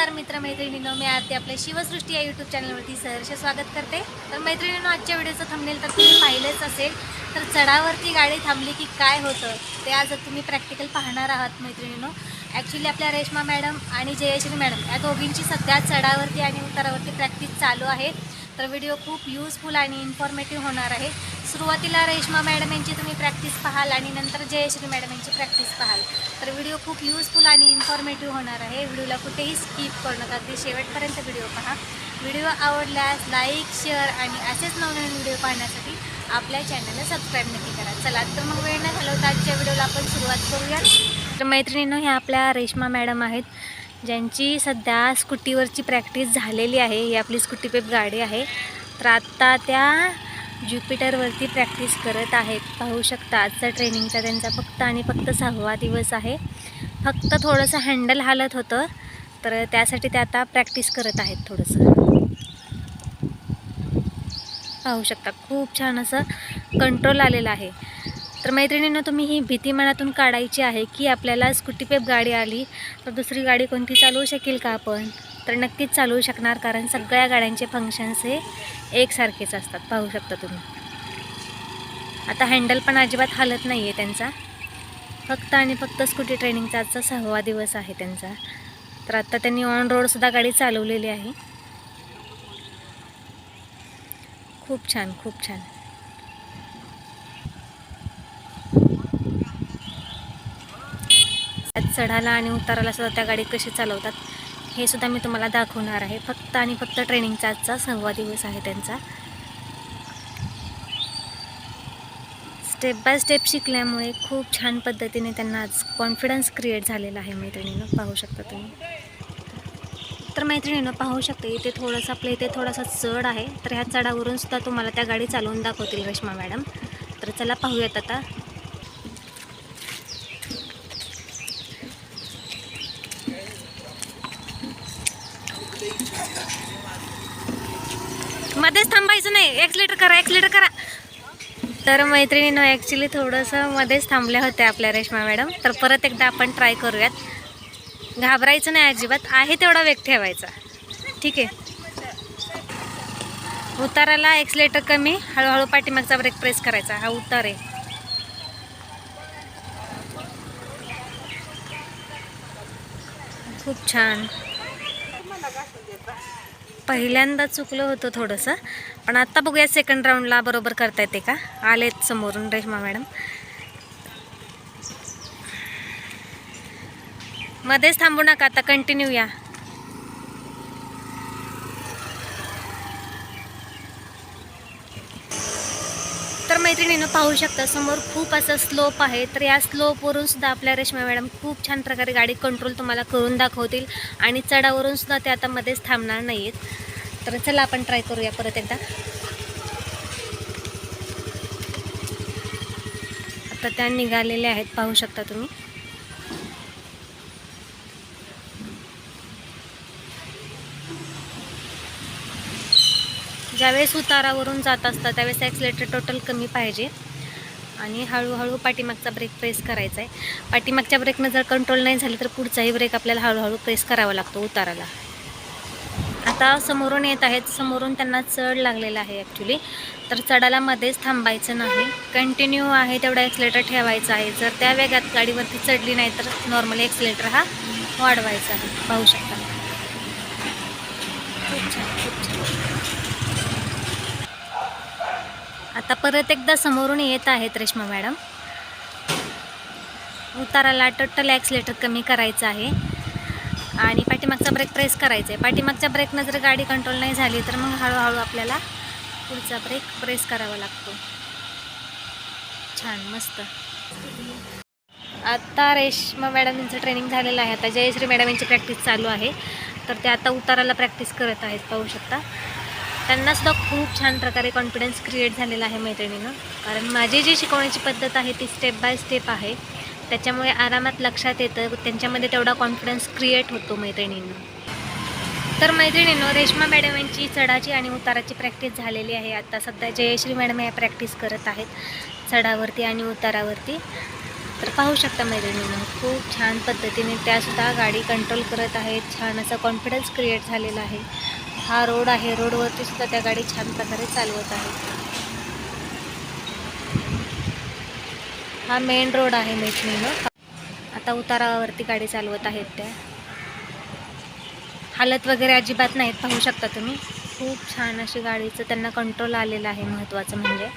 नमस्कार मित्र मैत्रिणींनो मी आरती आपल्या शिवसृष्टी या यूट्यूब चॅनलवरती सहर्ष स्वागत करते. तर मैत्रिणींनो आजच्या व्हिडिओचं थांबनेल तर तुम्ही पाहिलेच असेल तर चढावरती गाडी थांबली की काय होतं ते आज तुम्ही प्रॅक्टिकल पाहणार आहात मैत्रिणींनो. ॲक्च्युली आपल्या रेश्मा मॅडम आणि जयश्री मॅडम या दोघींची सध्या चढावरती आणि उतारावरती प्रॅक्टिस चालू आहे. तर व्हिडिओ खूप यूजफुल आणि इन्फॉर्मेटिव्ह होणार आहे. सुरुवातीला रेश्मा मॅडम यांची तुम्ही प्रॅक्टिस पाहाल आणि नंतर जयश्री मॅडम यांची प्रॅक्टिस पाहाल. तर व्हिडिओ खूप यूजफुल आणि इन्फॉर्मेटिव्ह होणार आहे. व्हिडिओला कुठेही स्किप करू नका. अगदी शेवटपर्यंत व्हिडिओ पहा. व्हिडिओ आवडल्यास लाईक शेअर आणि असेच नवनवीन व्हिडिओ पाहण्यासाठी आपल्या चॅनलला सबस्क्राईब नक्की करा. चला तर मग वेळ न घालवता आजच्या व्हिडिओला आपण सुरुवात करूया. तर मैत्रिणींनो ह्या आपल्या रेश्मा मॅडम आहेत ज्यांची सध्या स्कूटीवरची प्रॅक्टिस झालेली आहे. ही आपली स्कूटी पेप गाडी आहे. तर आत्ता त्या ज्युपिटरवरती प्रॅक्टिस करत आहेत. पाहू शकता आजचा ट्रेनिंगचा त्यांचा फक्त आणि फक्त सहावा दिवस आहे. फक्त थोडंसं हँडल हालत होतं तर त्यासाठी ते आता प्रॅक्टिस करत आहेत थोडंसं. पाहू शकता खूप छान असं कंट्रोल आलेलं आहे. तर मैत्रिणींना तुम्ही ही भीती मनातून काढायची आहे की आपल्याला स्कूटी पेप गाडी आली तर दुसरी गाडी कोणती चालवू शकेल का आपण? तर नक्कीच चालवू शकणार कारण सगळ्या गाड्यांचे फंक्शन्स हे एकसारखेच असतात. पाहू शकता तुम्ही. आता हँडल पण अजिबात हालत नाही आहे त्यांचा. फक्त आणि फक्त स्कूटी ट्रेनिंगचा आजचा सहावा दिवस आहे त्यांचा. तर आत्ता त्यांनी ऑन रोडसुद्धा गाडी चालवलेली आहे. खूप छान खूप छान. चढायला आणि उताराला सुद्धा त्या गाडी कशी चालवतात? हे सुद्धा मी तुम्हाला दाखवणार आहे. फक्त आणि फक्त ट्रेनिंगचा आजचा सहावा दिवस आहे त्यांचा. स्टेप बाय स्टेप शिकल्यामुळे खूप छान पद्धतीने त्यांना आज कॉन्फिडन्स क्रिएट झालेला आहे मैत्रिणीनं. पाहू शकता तुम्ही. तर मैत्रिणीनं पाहू शकता इथे थोडंसं आपल्या इथे थोडासा चढ आहे. तर ह्या चढावरून सुद्धा तुम्हाला त्या गाडी चालवून दाखवतील रेश्मा मॅडम. तर चला पाहूयात आता. मध्येच थांबायचं नाही. एक लिटर करा एक लिटर करा. तर मैत्रिणीनं ॲक्च्युली थोडंसं मध्येच थांबल्या होत्या आपल्या रेश्मा मॅडम. तर परत एकदा आपण ट्राय करूयात. घाबरायचं नाही अजिबात. आहे तेवढा वेग ठेवायचा. ठीक आहे. उताराला लिटर कमी. हळूहळू पाठीमागचा ब्रेक प्रेस करायचा. हा उतार आहे. खूप छान. पहिल्यांदा चुकलं होतं थोडंसं. पण आत्ता बघूया सेकंड राऊंडला बरोबर करता येते का? आलेत समोरून रेश्मा मॅडम. मध्येच थांबू नका आता कंटिन्यू या तर मैत्रिणीनं पाहू शकता समोर खूप असं स्लोप आहे. तर या स्लोपवरून सुद्धा आपल्या रेश्मा मॅडम खूप छान प्रकारे गाडी कंट्रोल तुम्हाला करून दाखवतील आणि चढावरून सुद्धा ते आता मध्येच थांबणार नाही आहेत तर चला आपण ट्राय करूया परत एकदा. आता त्या निघालेल्या आहेत पाहू शकता तुम्ही. ज्यावेळेस उतारावरून जात असतात त्यावेळेस ॲक्सिलेटर टोटल कमी पाहिजे. आणि हळूहळू पाठीमागचा ब्रेक प्रेस करायचा आहे पाठीमागच्या ब्रेकनं जर कंट्रोल नाही झाली तर पुढचाही ब्रेक आपल्याला हळूहळू प्रेस करावा लागतो उताराला. आता समोरून येत आहेत. समोरून त्यांना चढ लागलेला आहे ॲक्च्युली तर चढाला मध्येच थांबायचं नाही. कंटिन्यू आहे तेवढा एक्सिलेटर ठेवायचा आहे. जर त्या वेगात गाडीवरती चढली नाही तर नॉर्मली एक्सिलेटर हा वाढवायचा आहे. पाहू शकता खूप छान खूप छान आता परत एकदा समोरून येत आहेत रेश्मा मॅडम. उताराला टोटल ॲक्सिलेटर कमी करायचं आहे. आणि पाठीमागचा ब्रेक प्रेस करायचा आहे पाठीमागच्या ब्रेकनं जर गाडी कंट्रोल नाही झाली तर मग हळूहळू आपल्याला पुढचा ब्रेक प्रेस करावा लागतो. छान मस्त. आता रेश्मा मॅडम यांचं ट्रेनिंग झालेलं आहे. आता जयश्री मॅडम यांची प्रॅक्टिस चालू आहे. तर ते आता उताराला प्रॅक्टिस करत आहेत पाहू शकता. त्यांना सुद्धा खूप छान प्रकारे कॉन्फिडन्स क्रिएट झालेला आहे मैत्रिणीनं. कारण माझी जी शिकवण्याची पद्धत आहे ती स्टेप बाय स्टेप आहे. त्याच्यामुळे आरामात लक्षात येतं त्यांच्यामध्ये तेवढा कॉन्फिडन्स क्रिएट होतो मैत्रिणींना. तर मैत्रिणींनो रेश्मा मॅडम यांची चढाची आणि उताराची प्रॅक्टिस झालेली आहे. आता सध्या जयश्री मॅडम या प्रॅक्टिस करत आहेत चढावरती आणि उतारावरती. तर पाहू शकता मैत्रिणींनो खूप छान पद्धतीने त्यासुद्धा गाडी कंट्रोल करत आहेत. छान असा कॉन्फिडन्स क्रिएट झालेला आहे. हा रोड आहे. रोडवरती सुद्धा त्या गाडी छान प्रकारे चालवत आहेत हा मेन रोड आहे मैत्रिणीनो आता उतारावरती गाडी चालवत आहेत त्या. हालत वगैरे अजिबात नाहीत पाहू शकता तुम्ही. खूप छान अशी गाडीचं त्यांना कंट्रोल आलेलं आहे महत्त्वाचं म्हणजे.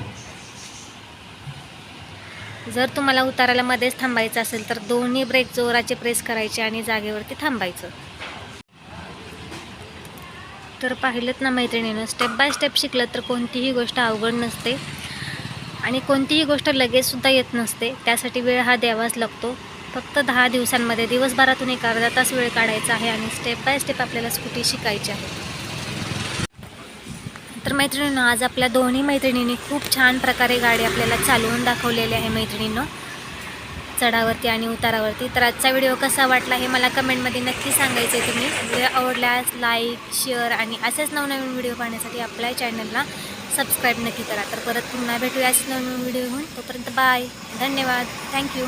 जर तुम्हाला उताराला मध्येच थांबायचं असेल तर दोन्ही ब्रेक जोराचे प्रेस करायचे आणि जागेवरती थांबायचं. तर पाहिलंच ना मैत्रिणीनं. स्टेप बाय स्टेप शिकलं तर कोणतीही गोष्ट अवघड नसते. आणि कोणतीही गोष्ट लगेचसुद्धा येत नसते. त्यासाठी वेळ हा द्यावाच लागतो. फक्त दहा दिवसांमध्ये दिवसभरातून एक अर्धा तास वेळ काढायचा आहे आणि स्टेप बाय स्टेप आपल्याला स्कूटी शिकायची आहे. तर मैत्रिणीनं आज आपल्या दोन्ही मैत्रिणींनी खूप छान प्रकारे गाडी आपल्याला चालवून दाखवलेली आहे मैत्रिणींनो. चढावरती आणि उतारावरती. तर आजचा व्हिडिओ कसा वाटला हे मला कमेंटमध्ये नक्की सांगायचे तुम्ही. व्हिडिओ आवडल्यास लाईक शेअर आणि असेच नवनवीन व्हिडिओ पाहण्यासाठी आपल्या चॅनलला सबस्क्राईब नक्की करा. तर परत पुन्हा भेटूयाच नवीन व्हिडिओ घेऊन तोपर्यंत बाय धन्यवाद. थँक्यू